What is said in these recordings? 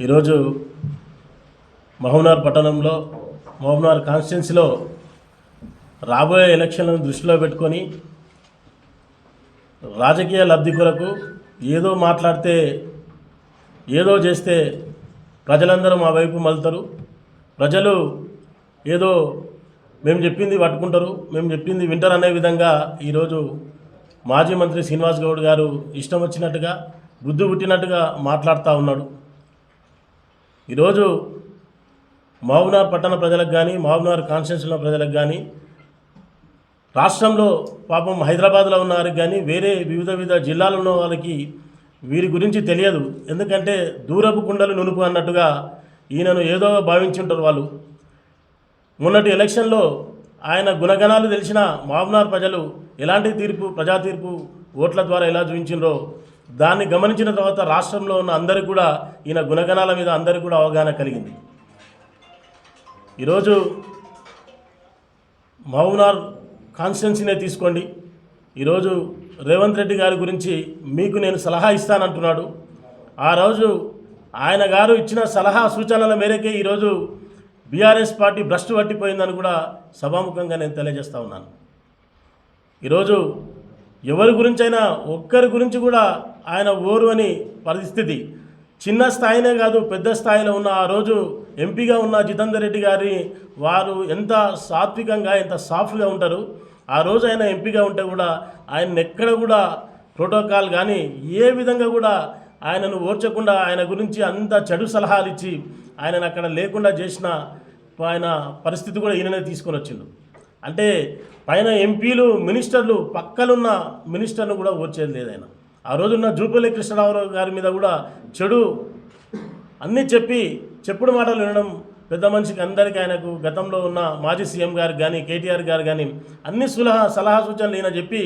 ఈరోజు మహమ్నార్ పట్టణంలో మహమ్నార్ కాన్స్టిట్యున్సీలో రాబోయే ఎలక్షన్లను దృష్టిలో పెట్టుకొని రాజకీయ లబ్ధి కొరకు ఏదో మాట్లాడితే ఏదో చేస్తే ప్రజలందరూ మా వైపు మలుతారు. ప్రజలు ఏదో మేము చెప్పింది పట్టుకుంటారు మేము చెప్పింది వింటారు అనే విధంగా ఈరోజు మాజీ మంత్రి శ్రీనివాస్ గౌడ్ గారు ఇష్టం వచ్చినట్టుగా బుద్ధి పుట్టినట్టుగా మాట్లాడుతూ ఉన్నాడు. ఈరోజు మహబూబ్నగర్ పట్టణ ప్రజలకు కానీ మహబూబ్నగర్ కాన్స్టిట్యూన్సీలో ప్రజలకు కానీ రాష్ట్రంలో పాపం హైదరాబాద్లో ఉన్న వారికి కానీ వేరే వివిధ వివిధ జిల్లాలో ఉన్న వాళ్ళకి వీరి గురించి తెలియదు. ఎందుకంటే దూరపు కుండలు నునుపు అన్నట్టుగా ఈయనను ఏదో భావించుంటారు వాళ్ళు. మొన్నటి ఎలక్షన్లో ఆయన గుణగణాలు తెలిసిన మామ్నార్ ప్రజలు ఎలాంటి తీర్పు ప్రజా తీర్పు ఓట్ల ద్వారా ఎలా చూపించిండ్రో దాన్ని గమనించిన తర్వాత రాష్ట్రంలో ఉన్న అందరికి కూడా ఈయన గుణగణాల మీద అందరికి కూడా అవగాహన కలిగింది. ఈరోజు మౌనార్ కాన్స్టెన్సీనే తీసుకోండి. ఈరోజు రేవంత్ రెడ్డి గారి గురించి మీకు నేను సలహా ఇస్తానంటున్నాడు. ఆ రోజు ఆయన గారు ఇచ్చిన సలహా సూచనల మేరకే ఈరోజు బీఆర్ఎస్ పార్టీ భ్రష్టు పట్టిపోయిందని కూడా సభాముఖంగా నేను తెలియజేస్తూ ఉన్నాను. ఈరోజు ఎవరి గురించైనా ఒక్కరి గురించి కూడా ఆయన ఓరు అని పరిస్థితి చిన్న స్థాయినే కాదు పెద్ద స్థాయిలో ఉన్న ఆ రోజు ఎంపీగా ఉన్న జితేందర్ రెడ్డి గారి వారు ఎంత సాత్వికంగా ఎంత సాఫ్ట్గా ఉంటారు ఆ రోజు ఆయన ఎంపీగా ఉంటే కూడా ఆయన ఎక్కడ కూడా ప్రోటోకాల్ కానీ ఏ విధంగా కూడా ఆయనను ఓర్చకుండా ఆయన గురించి అంత చెడు సలహాలు ఇచ్చి ఆయనను అక్కడ లేకుండా చేసిన ఆయన పరిస్థితి కూడా ఈయననే తీసుకొని వచ్చిండు. అంటే పైన ఎంపీలు మినిస్టర్లు పక్కలున్న మినిస్టర్ను కూడా ఓర్చేది లేదు ఆయన. ఆ రోజున్న జూపల్లి కృష్ణరావు గారి మీద కూడా చెడు అన్నీ చెప్పి చెప్పుడు మాటలు వినడం పెద్ద మనిషికి అందరికీ ఆయనకు గతంలో ఉన్న మాజీ సీఎం గారు కానీ కేటీఆర్ గారు కానీ అన్ని సులహా సలహా సూచనలు ఈయన చెప్పి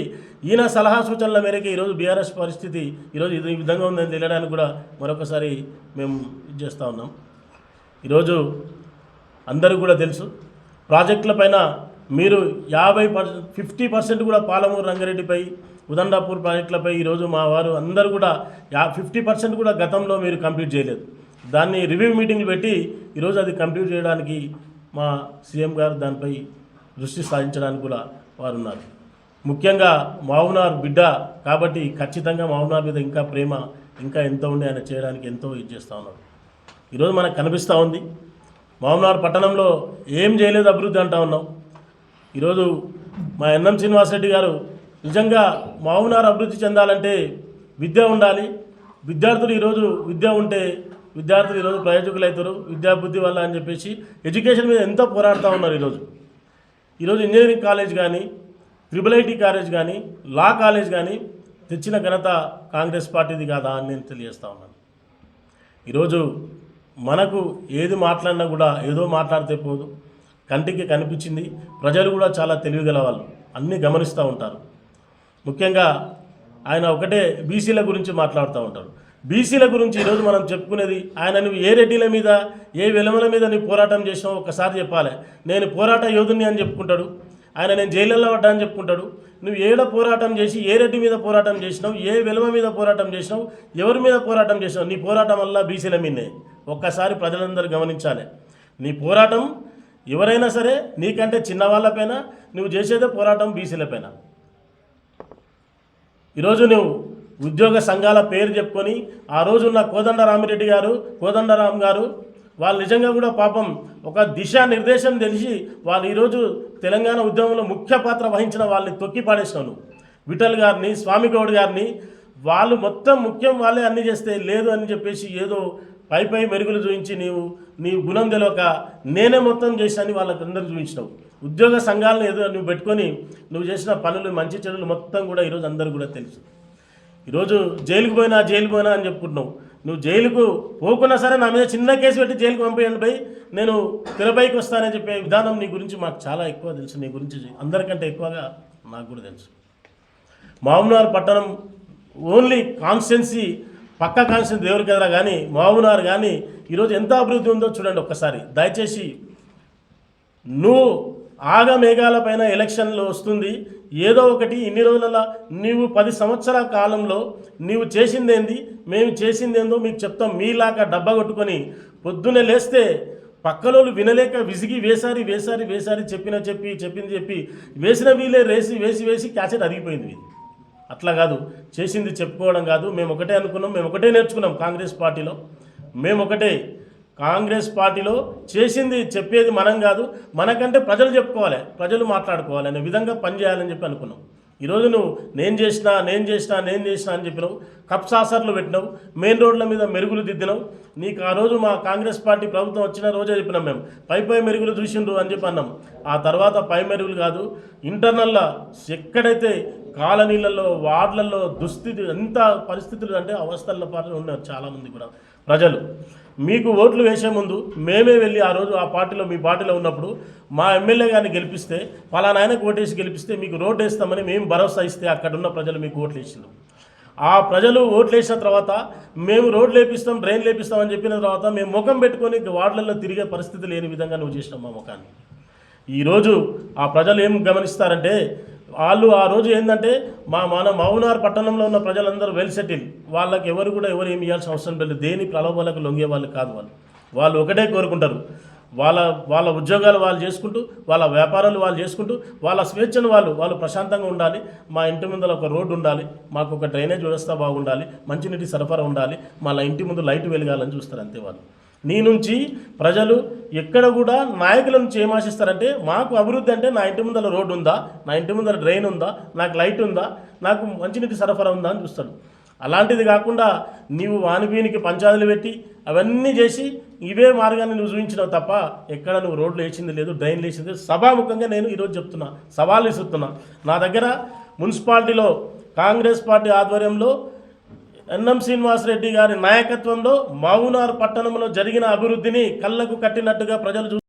ఈయన సలహా సూచనల మేరకు ఈరోజు బీఆర్ఎస్ పరిస్థితి ఈరోజు ఇది ఈ విధంగా ఉందని తెలియడానికి కూడా మరొకసారి మేము ఇది చేస్తూ ఉన్నాం. ఈరోజు అందరూ కూడా తెలుసు ప్రాజెక్టులపైన మీరు యాభై పర్సెంట్ ఫిఫ్టీ పర్సెంట్ కూడా పాలమూరు రంగారెడ్డిపై ఉదండాపూర్ ప్రాజెక్టులపై ఈరోజు మా వారు అందరూ కూడా యా ఫిఫ్టీ పర్సెంట్ కూడా గతంలో మీరు కంప్లీట్ చేయలేదు. దాన్ని రివ్యూ మీటింగ్ పెట్టి ఈరోజు అది కంప్లీట్ చేయడానికి మా సీఎం గారు దానిపై దృష్టి సాధించడానికి కూడా వారు ఉన్నారు ముఖ్యంగా మావునార్ బిడ్డ కాబట్టి ఖచ్చితంగా మావునార్ మీద ఇంకా ప్రేమ ఇంకా ఎంతో ఉండి ఆయన చేయడానికి ఎంతో ఇది చేస్తూ ఉన్నారు. ఈరోజు మనకు కనిపిస్తూ ఉంది మహబూబ్నగర్ పట్టణంలో ఏం చేయలేదు అభివృద్ధి అంటా ఉన్నాం. ఈరోజు మా ఎన్ఎం శ్రీనివాసరెడ్డి గారు నిజంగా మహబూబ్నగర్ అభివృద్ధి చెందాలంటే విద్య ఉండాలి. విద్యార్థులు ఈరోజు విద్య ఉంటే విద్యార్థులు ఈరోజు ప్రయోజకులు అవుతారు విద్యాబుద్ధి వల్ల అని చెప్పేసి ఎడ్యుకేషన్ మీద ఎంతో పోరాడుతూ ఉన్నారు ఈరోజు. ఈరోజు ఇంజనీరింగ్ కాలేజ్ కానీ ట్రిపుల్ ఐటీ కాలేజ్ కానీ లా కాలేజ్ కానీ తెచ్చిన ఘనత కాంగ్రెస్ పార్టీది కాదా అని నేను తెలియజేస్తా ఉన్నాను. ఈరోజు మనకు ఏది మాట్లాడినా కూడా ఏదో మాట్లాడితే పోదు. కంటికి కనిపించింది. ప్రజలు కూడా చాలా తెలివిగల వాళ్ళు. అన్నీ గమనిస్తూ ఉంటారు. ముఖ్యంగా ఆయన ఒకటే బీసీల గురించి మాట్లాడుతూ ఉంటారు. బీసీల గురించి ఈరోజు మనం చెప్పుకునేది ఆయన నువ్వు ఏ రెడ్డిల మీద ఏ వెలమల మీద నువ్వు పోరాటం చేసినావు ఒకసారి చెప్పాలి. నేను పోరాట యోధుని అని చెప్పుకుంటాడు. ఆయన నేను జైళ్ళల్లో పడ్డా అని చెప్పుకుంటాడు. నువ్వు ఏడ పోరాటం చేసి ఏ రెడ్డి మీద పోరాటం చేసినావు ఏ వెలుమ మీద పోరాటం చేసినావు ఎవరి మీద పోరాటం చేసినావు? నీ పోరాటం వల్ల బీసీల మీదే ఒక్కసారి ప్రజలందరూ గమనించాలి. నీ పోరాటం ఎవరైనా సరే నీకంటే చిన్నవాళ్ళపైన నువ్వు చేసేదే పోరాటం బీసీలపైన. ఈరోజు నువ్వు ఉద్యోగ సంఘాల పేరు చెప్పుకొని ఆ రోజు ఉన్న కోదండ గారు కోదండరామ్ గారు వాళ్ళు నిజంగా కూడా పాపం ఒక దిశా నిర్దేశం తెలిసి వాళ్ళు ఈరోజు తెలంగాణ ఉద్యమంలో ముఖ్య పాత్ర వహించిన వాళ్ళని తొక్కి పాడేసినావు విఠల్ గారిని స్వామిగౌడ్ గారిని వాళ్ళు మొత్తం ముఖ్యం వాళ్ళే అన్ని చేస్తే లేదు అని చెప్పేసి ఏదో పై పై మెరుగులు చూపించి నీవు నీ గుణం తెలియక నేనే మొత్తం చేశాను వాళ్ళకి అందరికి చూపించినావు. ఉద్యోగ సంఘాలను ఏదో నువ్వు పెట్టుకొని నువ్వు చేసిన పనులు మంచి చెడులు మొత్తం కూడా ఈరోజు అందరూ కూడా తెలుసు. ఈరోజు జైలుకు పోయినా జైలుకు పోయినా అని చెప్పుకుంటున్నావు. నువ్వు జైలుకు పోకున్నా సరే నా మీద చిన్న కేసు పెట్టి జైలుకు పంపేయండి పోయి నేను తెరపైకి వస్తానని చెప్పే విధానం నీ గురించి మాకు చాలా ఎక్కువ తెలుసు. నీ గురించి అందరికంటే ఎక్కువగా నాకు కూడా తెలుసు. మామునార్ పట్టణం ఓన్లీ కాన్స్టెన్సీ పక్క కాన్స్టెన్సీ దేవుడి ఎదురా కానీ మామునార్ కానీ ఈరోజు ఎంత అభివృద్ధి ఉందో చూడండి ఒక్కసారి. దయచేసి నువ్వు ఆగ మేఘాల పైన ఎలక్షన్లు వస్తుంది. ఏదో ఒకటి ఇన్ని రోజుల నీవు పది సంవత్సరాల కాలంలో నీవు చేసిందేంది? మేము చేసిందేందో మీకు చెప్తాం. మీలాగా డబ్బా కొట్టుకొని పొద్దున్నే లేస్తే పక్కలోళ్ళు వినలేక విసిగి వేసారి వేసారి వేసారి చెప్పిన చెప్పి చెప్పింది చెప్పి వేసిన వీలే రేసి వేసి వేసి క్యాసెట్ అరిగిపోయింది అట్లా కాదు. చేసింది చెప్పుకోవడం కాదు. మేము ఒకటే అనుకున్నాం. మేము ఒకటే నేర్చుకున్నాం కాంగ్రెస్ పార్టీలో. మేము ఒకటే కాంగ్రెస్ పార్టీలో చేసింది చెప్పేది మనం కాదు. మనకంటే ప్రజలు చెప్పుకోవాలి ప్రజలు మాట్లాడుకోవాలి అనే విధంగా పనిచేయాలని చెప్పి అనుకున్నాం. ఈరోజు నువ్వు నేను చేసినా నేను చేసినా నేను చేసినా అని చెప్పినావు. కప్ సాసర్లు పెట్టినావు. మెయిన్ రోడ్ల మీద మెరుగులు దిద్దినావు. నీకు ఆ రోజు మా కాంగ్రెస్ పార్టీ ప్రభుత్వం వచ్చిన రోజే చెప్పినాం మేము. పై పై మెరుగులు చూసిండ్రు అని చెప్పి అన్నాం. ఆ తర్వాత పై మెరుగులు కాదు ఇంటర్నల్లా ఎక్కడైతే కాలనీలలో వార్డులలో దుస్థితి ఎంత పరిస్థితులు అంటే అవస్థల పాటు ఉన్నారు చాలామంది కూడా. ప్రజలు మీకు ఓట్లు వేసే ముందు మేమే వెళ్ళి ఆ రోజు ఆ పార్టీలో మీ పార్టీలో ఉన్నప్పుడు మా ఎమ్మెల్యే గారిని గెలిపిస్తే పలానా ఆయనకు ఓటేసి గెలిపిస్తే మీకు రోడ్ వేస్తామని మేము భరోసా ఇస్తే అక్కడ ఉన్న ప్రజలు మీకు ఓట్లు వేసినాం ఆ ప్రజలు ఓట్లు వేసిన తర్వాత మేము రోడ్లు లేపిస్తాం డ్రైన్ లేపిస్తామని చెప్పిన తర్వాత మేము ముఖం పెట్టుకొని వార్డులలో తిరిగే పరిస్థితి లేని విధంగా నువ్వు చేసినావు మా ముఖాన్ని. ఈరోజు ఆ ప్రజలు ఏం గమనిస్తారంటే వాళ్ళు ఆ రోజు ఏంటంటే మా మన మౌనార్ పట్టణంలో ఉన్న ప్రజలందరూ వెల్ సెటిల్ వాళ్ళకి ఎవరు కూడా ఎవరు ఏమి ఇవ్వాల్సిన అవసరం లేదు. దేని ప్రలోభాలకు లొంగే వాళ్ళు కాదు వాళ్ళు. వాళ్ళు ఒకటే కోరుకుంటారు. వాళ్ళ వాళ్ళ ఉద్యోగాలు వాళ్ళు చేసుకుంటూ వాళ్ళ వ్యాపారాలు వాళ్ళు చేసుకుంటూ వాళ్ళ స్వేచ్ఛను వాళ్ళు వాళ్ళు ప్రశాంతంగా ఉండాలి. మా ఇంటి ముందర ఒక రోడ్డు ఉండాలి. మాకు ఒక డ్రైనేజ్ వ్యవస్థ బాగుండాలి. మంచినీటి సరఫరా ఉండాలి. మా ఇంటి ముందు లైట్ వెలగాలని చూస్తారు అంతే వాళ్ళు. నీ నుంచి ప్రజలు ఎక్కడ కూడా నాయకుల నుంచి ఏం ఆశిస్తారంటే మాకు అభివృద్ధి అంటే నా ఇంటి ముందర రోడ్డు ఉందా? నా ఇంటి ముందర డ్రైన్ ఉందా? నాకు లైట్ ఉందా? నాకు మంచినీటి సరఫరా ఉందా అని చూస్తాడు. అలాంటిది కాకుండా నీవు వానిపీనికి పంచాయతీలు పెట్టి అవన్నీ చేసి ఇవే మార్గాన్ని నువ్వు చూపించినావు తప్ప ఎక్కడ నువ్వు రోడ్లు వేసింది లేదు డ్రైన్లు వేసింది సభాముఖంగా నేను ఈరోజు చెప్తున్నా సవాల్ ఇస్తున్నా నా దగ్గర మున్సిపాలిటీలో కాంగ్రెస్ పార్టీ ఆధ్వర్యంలో ఎన్ఎం శ్రీనివాసరెడ్డి గారి నాయకత్వంలో మౌనార్ పట్టణంలో జరిగిన అభివృద్ధిని కళ్ళకు కట్టినట్టుగా ప్రజలు చూ